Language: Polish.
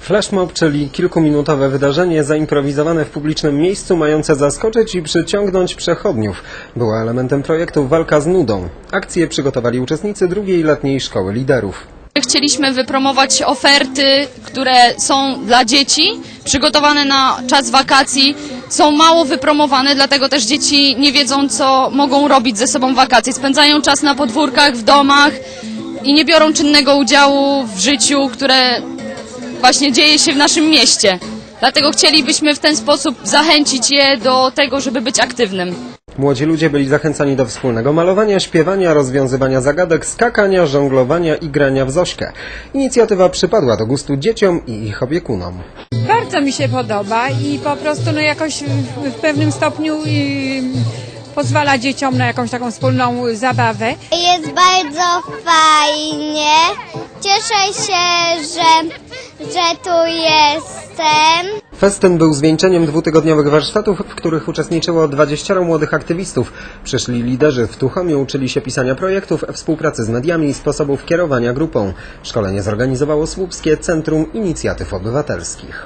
Flashmob, czyli kilkuminutowe wydarzenie zaimprowizowane w publicznym miejscu, mające zaskoczyć i przyciągnąć przechodniów. Było elementem projektu Walka z nudą. Akcję przygotowali uczestnicy drugiej letniej szkoły liderów. Chcieliśmy wypromować oferty, które są dla dzieci, przygotowane na czas wakacji. Są mało wypromowane, dlatego też dzieci nie wiedzą, co mogą robić ze sobą wakacje. Spędzają czas na podwórkach, w domach i nie biorą czynnego udziału w życiu, które właśnie dzieje się w naszym mieście. Dlatego chcielibyśmy w ten sposób zachęcić je do tego, żeby być aktywnym. Młodzi ludzie byli zachęcani do wspólnego malowania, śpiewania, rozwiązywania zagadek, skakania, żonglowania i grania w Zośkę. Inicjatywa przypadła do gustu dzieciom i ich opiekunom. Bardzo mi się podoba i po prostu no jakoś w, w pewnym stopniu pozwala dzieciom na jakąś taką wspólną zabawę. Jest bardzo fajnie. Cieszę się, że, że tu jestem. Festyn był zwieńczeniem dwutygodniowych warsztatów, w których uczestniczyło 20 młodych aktywistów. Przyszli liderzy w Tuchomiu uczyli się pisania projektów, współpracy z mediami i sposobów kierowania grupą. Szkolenie zorganizowało Słupskie Centrum Inicjatyw Obywatelskich.